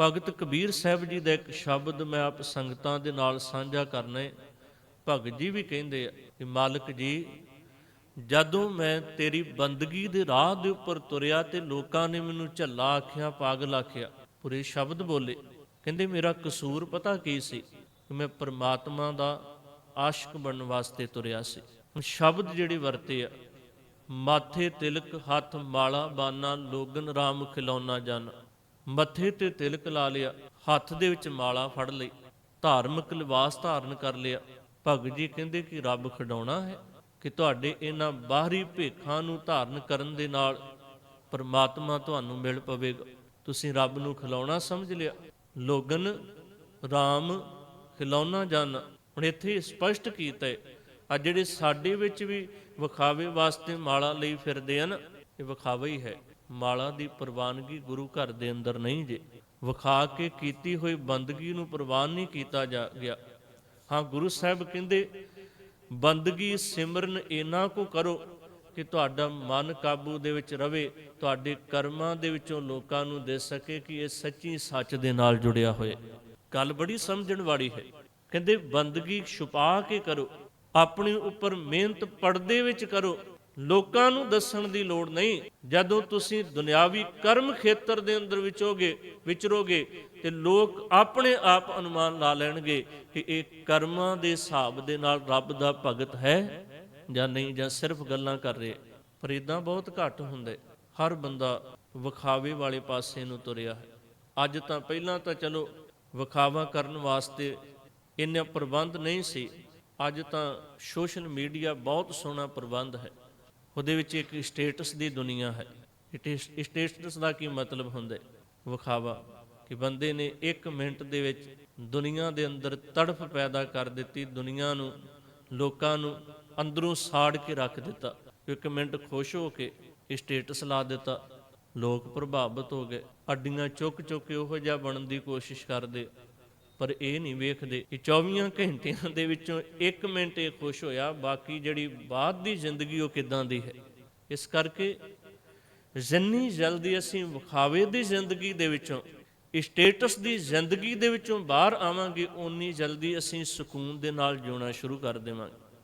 ਭਗਤ ਕਬੀਰ ਸਾਹਿਬ ਜੀ ਦਾ ਇੱਕ ਸ਼ਬਦ ਮੈਂ ਆਪ ਸੰਗਤਾਂ ਦੇ ਨਾਲ ਸਾਂਝਾ ਕਰਨਾ ਹੈ। ਭਗਤ ਜੀ ਵੀ ਕਹਿੰਦੇ ਆ ਕਿ ਮਾਲਕ ਜੀ, ਜਦੋਂ ਮੈਂ ਤੇਰੀ ਬੰਦਗੀ ਦੇ ਰਾਹ ਦੇ ਉੱਪਰ ਤੁਰਿਆ ਤੇ ਲੋਕਾਂ ਨੇ ਮੈਨੂੰ ਝੱਲਾ ਆਖਿਆ ਪਾਗਲ ਆਖਿਆ ਪੂਰੇ ਸ਼ਬਦ ਬੋਲੇ। ਕਹਿੰਦੇ ਮੇਰਾ ਕਸੂਰ ਪਤਾ ਕੀ ਸੀ? ਕਿ ਮੈਂ ਪਰਮਾਤਮਾ ਦਾ ਆਸ਼ਿਕ ਬਣਨ ਵਾਸਤੇ ਤੁਰਿਆ ਸੀ। ਹੁਣ ਸ਼ਬਦ ਜਿਹੜੇ ਵਰਤੇ ਆ, ਮਾਥੇ ਤਿਲਕ, ਹੱਥ ਮਾਲਾ, ਬਾਨਾ, ਲੋਗਨ, ਰਾਮ ਖਿਲੌਣਾ, ਜਨ। ਮੱਥੇ ਤੇ ਤਿਲਕ ਲਾ ਲਿਆ, ਹੱਥ ਦੇ ਵਿੱਚ ਮਾਲਾ ਫੜ ਲਈ, ਧਾਰਮਿਕ ਲਿਬਾਸ ਧਾਰਨ ਕਰ ਲਿਆ। ਭਗਤ ਜੀ ਕਹਿੰਦੇ ਕਿ ਰੱਬ ਖਡਾਉਣਾ ਹੈ ਕਿ ਤੁਹਾਡੇ ਇਹਨਾਂ ਬਾਹਰੀ ਭੇਖਾਂ ਨੂੰ ਧਾਰਨ ਕਰਨ ਦੇ ਨਾਲ ਪਰਮਾਤਮਾ ਤੁਹਾਨੂੰ ਮਿਲ ਪਵੇਗਾ। ਤੁਸੀਂ ਰੱਬ ਨੂੰ ਖਿਲਾਉਣਾ ਸਮਝ ਲਿਆ। ਲੋਗਨ RAM ਖਿਲਾਉਣਾ ਜਨ, ਹੁਣ ਇੱਥੇ ਸਪਸ਼ਟ ਕੀਤਾ ਹੈ, ਆ ਜਿਹੜੇ ਸਾਡੇ ਵਿੱਚ ਵੀ ਵਿਖਾਵੇ ਵਾਸਤੇ ਮਾਲਾ ਲਈ ਫਿਰਦੇ ਹਨ, ਇਹ ਵਿਖਾਵਾ ਹੀ ਹੈ। ਮਾਲਾ ਦੀ ਪ੍ਰਵਾਨਗੀ ਗੁਰੂ ਘਰ ਦੇ ਅੰਦਰ ਨਹੀਂ ਜੇ। ਵਿਖਾ ਕੇ ਕੀਤੀ ਹੋਈ ਬੰਦਗੀ ਨੂੰ ਪ੍ਰਵਾਨ ਨਹੀਂ ਕੀਤਾ ਜਾ ਗਿਆ। ਹਾਂ, ਗੁਰੂ ਸਾਹਿਬ ਕਹਿੰਦੇ, ਬੰਦਗੀ ਸਿਮਰਨ ਇਹਨਾਂ ਕੋ ਕਰੋ ਕਿ ਤੁਹਾਡਾ ਮਨ ਕਾਬੂ ਦੇ ਵਿੱਚ ਰਵੇ, ਤੁਹਾਡੇ ਕਰਮਾਂ ਦੇ ਵਿੱਚੋਂ ਲੋਕਾਂ ਨੂੰ ਦੇ ਸਕੇ ਕਿ ਇਹ ਸੱਚੀ ਸੱਚ ਦੇ ਨਾਲ ਜੁੜਿਆ ਹੋਇਆ ਗੱਲ ਬੜੀ ਸਮਝਣ ਵਾਲੀ ਹੈ। ਕਹਿੰਦੇ, ਬੰਦਗੀ ਛੁਪਾ ਕੇ ਕਰੋ, ਆਪਣੇ ਉੱਪਰ ਮਿਹਨਤ ਪਰਦੇ ਵਿੱਚ ਕਰੋ ਲੋਕਾਂ ਨੂੰ ਦੱਸਣ ਦੀ ਲੋੜ ਨਹੀਂ। ਜਦੋਂ ਤੁਸੀਂ ਦੁਨਿਆਵੀ ਕਰਮ ਖੇਤਰ ਦੇ ਅੰਦਰ ਵਿਚੋਗੇ, ਵਿਚਰੋਗੇ, ਤੇ ਲੋਕ ਆਪਣੇ ਆਪ ਅਨੁਮਾਨ ਲਾ ਲੈਣਗੇ ਕਿ ਇਹ ਕਰਮਾਂ ਦੇ ਹਿਸਾਬ ਦੇ ਨਾਲ ਰੱਬ ਦਾ ਭਗਤ ਹੈ ਜਾਂ ਨਹੀਂ, ਜਾਂ ਸਿਰਫ ਗੱਲਾਂ ਕਰ ਰਹੇ। ਪਰ ਇਦਾਂ ਬਹੁਤ ਘੱਟ ਹੁੰਦੇ। ਹਰ ਬੰਦਾ ਵਿਖਾਵੇ ਵਾਲੇ ਪਾਸੇ ਨੂੰ ਤੁਰਿਆ ਹੈ। ਅੱਜ ਤਾਂ ਪਹਿਲਾਂ ਤਾਂ ਚਲੋ, ਵਿਖਾਵਾ ਕਰਨ ਵਾਸਤੇ ਇੰਨੇ ਪ੍ਰਬੰਧ ਨਹੀਂ ਸੀ। ਅੱਜ ਤਾਂ ਸੋਸ਼ਲ ਮੀਡੀਆ ਬਹੁਤ ਸੋਹਣਾ ਪ੍ਰਬੰਧ ਹੈ। ਉਹਦੇ ਵਿੱਚ ਇੱਕ ਸਟੇਟਸ ਦੀ ਦੁਨੀਆ ਹੈ। ਸਟੇਟਸ ਦਾ ਕੀ ਮਤਲਬ ਹੁੰਦਾ ਵਿਖਾਵਾ ਕਿ ਬੰਦੇ ਨੇ 1 ਮਿੰਟ ਦੇ ਵਿੱਚ ਦੁਨੀਆ ਦੇ ਅੰਦਰ ਤੜਫ ਪੈਦਾ ਕਰ ਦਿੱਤੀ, ਦੁਨੀਆ ਨੂੰ, ਲੋਕਾਂ ਨੂੰ ਅੰਦਰੋਂ ਸਾੜ ਕੇ ਰੱਖ ਦਿੱਤਾ। ਇੱਕ ਮਿੰਟ ਖੁਸ਼ ਹੋ ਕੇ ਸਟੇਟਸ ਲਾ ਦਿੱਤਾ। ਲੋਕ ਪ੍ਰਭਾਵਿਤ ਹੋ ਗਏ। ਅੱਡੀਆਂ ਚੁੱਕ ਚੁੱਕ ਕੇ ਉਹੋ ਜਿਹਾ ਬਣਨ ਦੀ ਕੋਸ਼ਿਸ਼ ਕਰਦੇ। ਪਰ ਇਹ ਨਹੀਂ ਵੇਖਦੇ ਕਿ 24 ਘੰਟਿਆਂ ਦੇ ਵਿੱਚੋਂ 1 ਮਿੰਟ ਇਹ ਖੁਸ਼ ਹੋਇਆ, ਬਾਕੀ ਜਿਹੜੀ ਬਾਅਦ ਦੀ ਜ਼ਿੰਦਗੀ ਉਹ ਕਿਦਾਂ ਦੀ ਹੈ? ਇਸ ਕਰਕੇ ਜਿੰਨੀ ਜਲਦੀ ਅਸੀਂ ਵਿਖਾਵੇ ਦੀ ਜ਼ਿੰਦਗੀ ਦੇ ਵਿੱਚੋਂ ਸਟੇਟਸ ਦੀ ਜ਼ਿੰਦਗੀ ਦੇ ਵਿੱਚੋਂ ਬਾਹਰ ਆਵਾਂਗੇ, ਓਨੀ ਜਲਦੀ ਅਸੀਂ ਸਕੂਨ ਦੇ ਨਾਲ ਜਿਉਣਾ ਸ਼ੁਰੂ ਕਰ ਦੇਵਾਂਗੇ।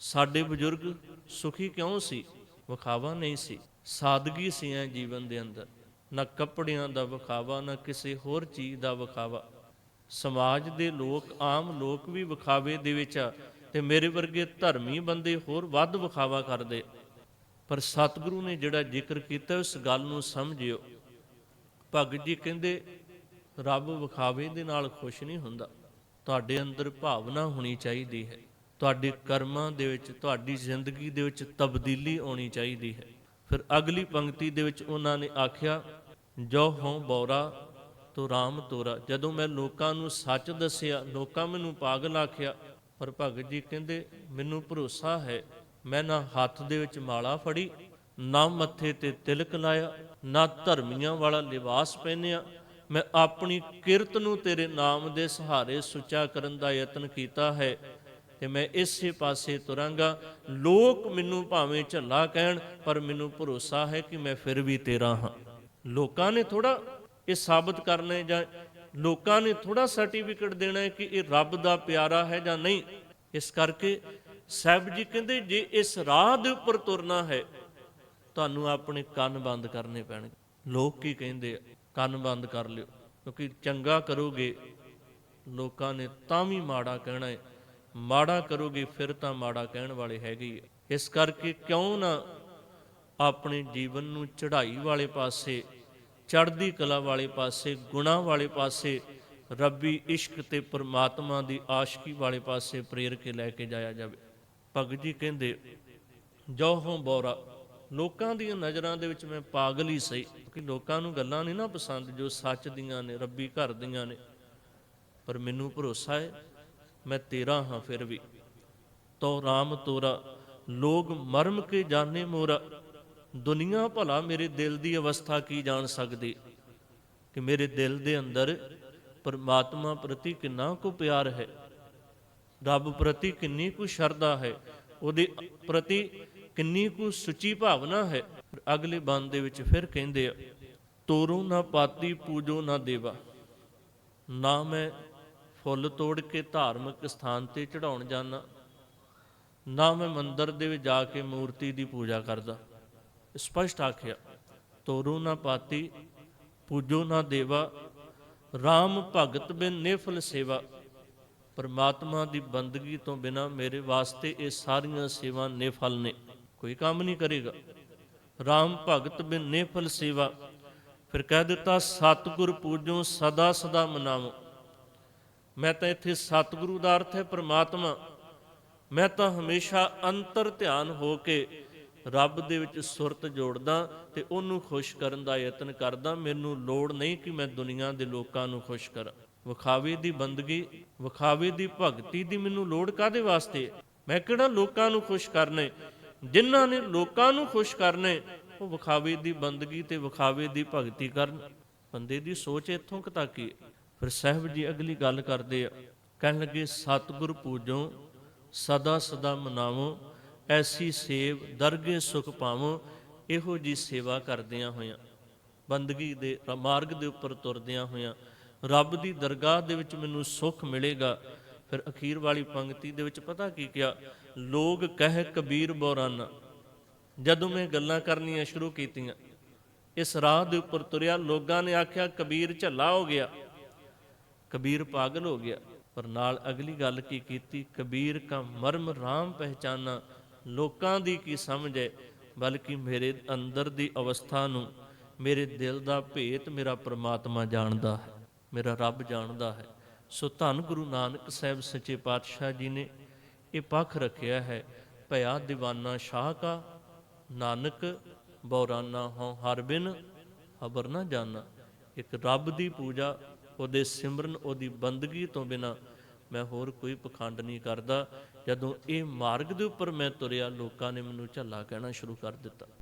ਸਾਡੇ ਬਜ਼ੁਰਗ ਸੁਖੀ ਕਿਉਂ ਸੀ? ਵਿਖਾਵਾ ਨਹੀਂ ਸੀ। ਸਾਦਗੀ ਸੀ ਐ ਜੀਵਨ ਦੇ ਅੰਦਰ। ਨਾ ਕੱਪੜਿਆਂ ਦਾ ਵਿਖਾਵਾ, ਨਾ ਕਿਸੇ ਹੋਰ ਚੀਜ਼ ਦਾ ਵਿਖਾਵਾ। ਸਮਾਜ ਦੇ ਲੋਕ, ਆਮ ਲੋਕ ਵੀ ਵਿਖਾਵੇ ਦੇ ਵਿੱਚ ਆ ਤੇ ਮੇਰੇ ਵਰਗੇ ਧਰਮੀ ਬੰਦੇ ਹੋਰ ਵੱਧ ਵਿਖਾਵਾ ਕਰਦੇ। ਪਰ ਸਤਿਗੁਰੂ ਨੇ ਜਿਹੜਾ ਜ਼ਿਕਰ ਕੀਤਾ, ਉਸ ਗੱਲ ਨੂੰ ਸਮਝਿਓ। ਭਗਤ ਜੀ ਕਹਿੰਦੇ, ਰੱਬ ਵਿਖਾਵੇ ਦੇ ਨਾਲ ਖੁਸ਼ ਨਹੀਂ ਹੁੰਦਾ। ਤੁਹਾਡੇ ਅੰਦਰ ਭਾਵਨਾ ਹੋਣੀ ਚਾਹੀਦੀ ਹੈ। ਤੁਹਾਡੇ ਕਰਮਾਂ ਦੇ ਵਿੱਚ, ਤੁਹਾਡੀ ਜ਼ਿੰਦਗੀ ਦੇ ਵਿੱਚ ਤਬਦੀਲੀ ਆਉਣੀ ਚਾਹੀਦੀ ਹੈ। ਫਿਰ ਅਗਲੀ ਪੰਕਤੀ ਦੇ ਵਿੱਚ ਉਹਨਾਂ ਨੇ ਆਖਿਆ, ਜੋ ਹਉ ਬੌਰਾ ਤੋ ਰਾਮ ਤੋਰਾ। ਜਦੋਂ ਮੈਂ ਲੋਕਾਂ ਨੂੰ ਸੱਚ ਦੱਸਿਆ, ਲੋਕਾਂ ਮੈਨੂੰ ਪਾਗਲ ਆਖਿਆ, ਪਰ ਭਗਤ ਜੀ ਕਹਿੰਦੇ, ਮੈਨੂੰ ਭਰੋਸਾ ਹੈ, ਮੈਂ ਨਾ ਹੱਥ ਦੇ ਵਿੱਚ ਮਾਲਾ ਫੜੀ, ਨਾ ਮੱਥੇ ਤੇ ਤਿਲਕ ਲਾਇਆ, ਨਾ ਧਰਮੀਆਂ ਵਾਲਾ ਲਿਬਾਸ ਪਹਿਨਿਆ। ਮੈਂ ਆਪਣੀ ਕਿਰਤ ਨੂੰ ਤੇਰੇ ਨਾਮ ਦੇ ਸਹਾਰੇ ਸੁੱਚਾ ਕਰਨ ਦਾ ਯਤਨ ਕੀਤਾ ਹੈ ਤੇ ਮੈਂ ਇਸੇ ਪਾਸੇ ਤੁਰਾਂਗਾ। ਲੋਕ ਮੈਨੂੰ ਭਾਵੇਂ ਝੱਲਾ ਕਹਿਣ, ਪਰ ਮੈਨੂੰ ਭਰੋਸਾ ਹੈ ਕਿ ਮੈਂ ਫਿਰ ਵੀ ਤੇਰਾ ਹਾਂ। ਲੋਕਾਂ ਨੇ ਥੋੜਾ ਇਹ ਸਾਬਤ ਕਰਨਾ ਹੈ ਜਾਂ ਲੋਕਾਂ ਨੇ ਥੋੜਾ ਸਰਟੀਫਿਕੇਟ ਦੇਣਾ ਹੈ ਕਿ ਇਹ ਰੱਬ ਦਾ ਪਿਆਰਾ ਹੈ ਜਾਂ ਨਹੀਂ। ਇਸ ਕਰਕੇ ਸਾਹਿਬ ਜੀ ਕਹਿੰਦੇ, ਜੇ ਇਸ ਰਾਹ ਦੇ ਉੱਪਰ ਤੁਰਨਾ ਹੈ, ਤੁਹਾਨੂੰ ਆਪਣੇ ਕੰਨ ਬੰਦ ਕਰਨੇ ਪੈਣਗੇ। ਲੋਕ ਕੀ ਕਹਿੰਦੇ ਆ? ਕੰਨ ਬੰਦ ਕਰ ਲਿਓ, ਕਿਉਂਕਿ ਚੰਗਾ ਕਰੋਗੇ, ਲੋਕਾਂ ਨੇ ਤਾਂ ਵੀ ਮਾੜਾ ਕਹਿਣਾ ਹੈ। ਮਾੜਾ ਕਰੋਗੇ, ਫਿਰ ਤਾਂ ਮਾੜਾ ਕਹਿਣ ਵਾਲੇ ਹੈਗੇ ਹੀ ਆ। ਇਸ ਕਰਕੇ ਕਿਉਂ ਨਾ ਆਪਣੇ ਜੀਵਨ ਨੂੰ ਚੜ੍ਹਾਈ ਵਾਲੇ ਪਾਸੇ ਚੜ੍ਹਦੀ ਕਲਾ ਵਾਲੇ ਪਾਸੇ, ਗੁਣਾ ਵਾਲੇ ਪਾਸੇ, ਰੱਬੀ ਇਸ਼ਕ ਤੇ ਪਰਮਾਤਮਾ ਦੀ ਆਸ਼ਕੀ ਵਾਲੇ ਪਾਸੇ ਪ੍ਰੇਰ ਕੇ ਲੈ ਕੇ ਜਾਇਆ ਜਾਵੇ। ਭਗਤ ਜੀ ਕਹਿੰਦੇ ਜੋ ਹੋਂ ਬੋਰਾ, ਲੋਕਾਂ ਦੀਆਂ ਨਜ਼ਰਾਂ ਦੇ ਵਿੱਚ ਮੈਂ ਪਾਗਲ ਹੀ ਸਹੀ। ਕਿ ਲੋਕਾਂ ਨੂੰ ਗੱਲਾਂ ਨਹੀਂ ਨਾ ਪਸੰਦ, ਜੋ ਸੱਚ ਦੀਆਂ ਨੇ, ਰੱਬੀ ਘਰ ਦੀਆਂ ਨੇ। ਪਰ ਮੈਨੂੰ ਭਰੋਸਾ ਹੈ, ਮੈਂ ਤੇਰਾ ਹਾਂ ਫਿਰ ਵੀ। ਤੋ ਰਾਮ ਤੋਰਾ, ਲੋਗ ਮਰਮ ਕੇ ਜਾਣੇ ਮੋਰਾ। ਦੁਨੀਆ ਭਲਾ ਮੇਰੇ ਦਿਲ ਦੀ ਅਵਸਥਾ ਕੀ ਜਾਣ ਸਕਦੀ? ਕਿ ਮੇਰੇ ਦਿਲ ਦੇ ਅੰਦਰ ਪਰਮਾਤਮਾ ਪ੍ਰਤੀ ਕਿੰਨਾ ਕੁ ਪਿਆਰ ਹੈ? ਰੱਬ ਪ੍ਰਤੀ ਕਿੰਨੀ ਕੁ ਸ਼ਰਧਾ ਹੈ? ਉਹਦੇ ਪ੍ਰਤੀ ਕਿੰਨੀ ਕੁ ਸੁੱਚੀ ਭਾਵਨਾ ਹੈ? ਅਗਲੇ ਬੰਦ ਦੇ ਵਿੱਚ ਫਿਰ ਕਹਿੰਦੇ ਆ, ਤੋਰੂ ਨਾ ਪਾਤੀ, ਪੂਜੋ ਨਾ ਦੇਵਾ। ਨਾ ਮੈਂ ਫੁੱਲ ਤੋੜ ਕੇ ਧਾਰਮਿਕ ਸਥਾਨ ਤੇ ਚੜਾਉਣ ਜਾਣਾ ਨਾ ਮੈਂ ਮੰਦਰ ਦੇ ਵਿੱਚ ਜਾ ਕੇ ਮੂਰਤੀ ਦੀ ਪੂਜਾ ਕਰਦਾ। ਸਪਸ਼ਟ ਆਖਿਆ, ਤੋਰੂ ਨਾ ਪਾਤੀ, ਪੂਜੋ ਨਾ ਦੇਵਾ RAM ਭਗਤ ਬਿਨ ਨਿਫਲ ਸੇਵਾ। ਪਰਮਾਤਮਾ ਦੀ ਬੰਦਗੀ ਤੋਂ ਬਿਨਾ ਮੇਰੇ ਵਾਸਤੇ ਇਹ ਸਾਰੀਆਂ ਸੇਵਾ ਨਿਫਲ ਨੇ। ਕੋਈ ਕੰਮ ਨਹੀਂ ਕਰੇਗਾ। RAM ਭਗਤ ਬਿਨ ਨਿਫਲ ਸੇਵਾ। ਫਿਰ ਕਹਿ ਦਿੱਤਾ, ਸਤਿਗੁਰ ਪੂਜੋ, ਸਦਾ ਸਦਾ ਮਨਾਵੋ। ਮੈਂ ਤਾਂ ਇੱਥੇ ਸਤਿਗੁਰੂ ਦਾ ਅਰਥ ਹੈ ਪ੍ਰਮਾਤਮਾ। ਮੈਂ ਤਾਂ ਹਮੇਸ਼ਾ ਅੰਤਰ ਧਿਆਨ ਹੋ ਕੇ ਰੱਬ ਦੇ ਵਿੱਚ ਸੁਰਤ ਜੋੜਦਾ ਤੇ ਉਹਨੂੰ ਖੁਸ਼ ਕਰਨ ਦਾ ਯਤਨ ਕਰਦਾ, ਮੈਨੂੰ ਲੋੜ ਨਹੀਂ ਕਿ ਮੈਂ ਦੁਨੀਆ ਦੇ ਲੋਕਾਂ ਨੂੰ ਖੁਸ਼ ਕਰਾਂ। ਵਿਖਾਵੇ ਦੀ ਬੰਦਗੀ, ਵਿਖਾਵੇ ਦੀ ਭਗਤੀ ਦੀ ਮੈਨੂੰ ਲੋੜ ਕਾਦੇ ਵਾਸਤੇ? ਮੈਂ ਕਿਹੜਾ ਲੋਕਾਂ ਨੂੰ ਖੁਸ਼ ਕਰਨੇ? ਜਿਨ੍ਹਾਂ ਨੇ ਲੋਕਾਂ ਨੂੰ ਖੁਸ਼ ਕਰਨੇ, ਉਹ ਵਿਖਾਵੇ ਦੀ ਬੰਦਗੀ ਤੇ ਵਿਖਾਵੇ ਦੀ ਭਗਤੀ ਕਰਨ। ਬੰਦੇ ਦੀ ਸੋਚ ਇੱਥੋਂ ਕੁ ਤੱਕ ਹੀ ਹੈ। ਫਿਰ ਸਾਹਿਬ ਜੀ ਅਗਲੀ ਗੱਲ ਕਰਦੇ ਆ। ਕਹਿਣ ਲੱਗੇ, ਸਤਿਗੁਰ ਪੂਜੋ, ਸਦਾ ਸਦਾ ਮਨਾਵੋ। ਐਸੀ ਸੇਵ ਦਰਗੇ ਸੁਖ ਪਾਵੋ, ਇਹੋ ਜੀ ਸੇਵਾ ਕਰਦਿਆਂ ਹੋਇਆਂ। ਬੰਦਗੀ ਦੇ, ਮਾਰਗ ਦੇ ਉੱਪਰ ਤੁਰਦਿਆਂ ਹੋਇਆਂ, ਰੱਬ ਦੀ ਦਰਗਾਹ ਦੇ ਵਿੱਚ ਮੈਨੂੰ ਸੁਖ ਮਿਲੇਗਾ। ਫਿਰ ਅਖੀਰ ਵਾਲੀ ਪੰਕਤੀ ਦੇ ਵਿੱਚ ਪਤਾ ਕੀ ਕਿਹਾ? ਲੋਗ ਕਹਿ ਕਬੀਰ ਬੋਰਾਨਾ। ਜਦੋਂ ਮੈਂ ਗੱਲਾਂ ਕਰਨੀਆਂ ਸ਼ੁਰੂ ਕੀਤੀਆਂ, ਇਸ ਰਾਹ ਦੇ ਉੱਪਰ ਤੁਰਿਆ, ਲੋਕਾਂ ਨੇ ਆਖਿਆ, ਕਬੀਰ ਝੱਲਾ ਹੋ ਗਿਆ। ਕਬੀਰ ਪਾਗਲ ਹੋ ਗਿਆ। ਪਰ ਨਾਲ ਅਗਲੀ ਗੱਲ ਕੀ ਕੀਤੀ? ਕਬੀਰ ਕਾ ਮਰਮ ਰਾਮ ਪਹਿਚਾਨਾ। ਲੋਕਾਂ ਦੀ ਕੀ ਸਮਝ ਹੈ? ਬਲਕਿ ਮੇਰੇ ਅੰਦਰ ਦੀ ਅਵਸਥਾ ਨੂੰ ਮੇਰੇ ਦਿਲ ਦਾ ਭੇਤ ਮੇਰਾ ਪ੍ਰਮਾਤਮਾ ਜਾਣਦਾ ਹੈ, ਮੇਰਾ ਰੱਬ ਜਾਣਦਾ ਹੈ। ਸੋ ਧੰਨ ਗੁਰੂ ਨਾਨਕ ਸਾਹਿਬ ਸੱਚੇ ਪਾਤਸ਼ਾਹ ਜੀ ਨੇ ਇਹ ਪੱਖ ਰੱਖਿਆ ਹੈ, ਭਇਆ ਦੀਵਾਨਾ ਸ਼ਾਹ ਕਾ, ਨਾਨਕ ਬੌਰਾਨਾ ਹਉ ਹਰ ਬਿਨ ਖਬਰ ਨਾ ਜਾਣਾ ਇੱਕ ਰੱਬ ਦੀ ਪੂਜਾ, ਉਹਦੇ ਸਿਮਰਨ, ਉਹਦੀ ਬੰਦਗੀ ਤੋਂ ਬਿਨਾ ਮੈਂ ਹੋਰ ਕੋਈ ਪਖੰਡ ਨਹੀਂ ਕਰਦਾ। ਜਦੋਂ ਇਹ ਮਾਰਗ ਦੇ ਉੱਪਰ ਮੈਂ ਤੁਰਿਆ, ਲੋਕਾਂ ਨੇ ਮੈਨੂੰ ਝੱਲਾ ਕਹਿਣਾ ਸ਼ੁਰੂ ਕਰ ਦਿੱਤਾ।